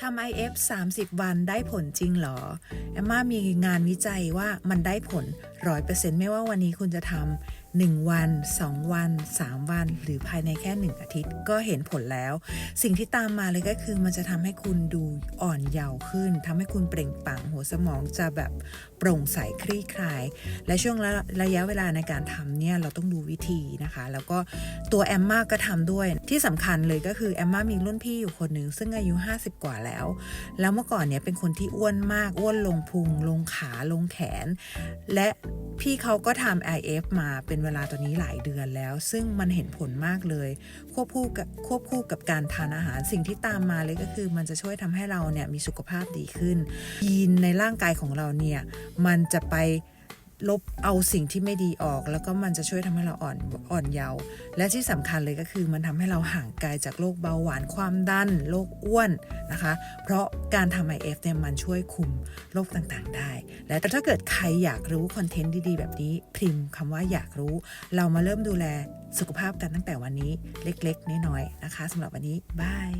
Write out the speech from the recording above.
ทำ IF 30 วันได้ผลจริงเหรอ แอมมามีงานวิจัยว่ามันได้ผล 100%ไม่ว่าวันนี้คุณจะทำ1วัน 2 วัน 3 วัน หรือภายในแค่ 1 อาทิตย์ ก็เห็นผลแล้ว สิ่งที่ตามมาเลยก็คือมันจะทำให้คุณดูอ่อนเยาว์ขึ้นทำให้คุณเปล่งปลั่งหัวสมองจะแบบโปร่งใสคลี่คลาย และช่วงระระยะเวลาในการทำเนี่ยเราต้องดูวิธีนะคะ แล้วก็ตัวแอมมาก็ทำด้วย ที่สำคัญเลยก็คือแอมมามีรุ่นพี่อยู่คนหนึ่งซึ่งอายุ 50 กว่าแล้ว แล้วเมื่อก่อนเนี่ยเป็นคนที่อ้วนมากอ้วนลงพุงลงขาลงแขน และพี่เขาก็ทำ IF มาเป็นเวลาตอนนี้หลายเดือนแล้ว ซึ่งมันเห็นผลมากเลย ควบคู่กับควบคู่กับการทานอาหารสิ่งที่ตามมาเลยก็คือ มันจะช่วยทำให้เราเนี่ยมีสุขภาพดีขึ้นยีนในร่างกายของเราเนี่ยมันจะไป ลบเอาสิ่งที่ไม่ดีออก แล้วก็มันจะช่วยทำให้เราอ่อนอ่อนเยาว์และที่สำคัญเลยก็คือมันทำให้เราห่างไกลจากโรคเบาหวานความดันโรคอ้วนนะคะ เพราะการทำ IF เนี่ยมันช่วยคุมโรคต่างๆได้ และถ้าเกิดใครอยากรู้คอนเทนต์ดีๆ แบบนี้พิมพ์คำว่าอยากรู้ เรามาเริ่มดูแลสุขภาพกันตั้งแต่วันนี้เล็กๆ น้อยๆนะคะสำหรับวันนี้บาย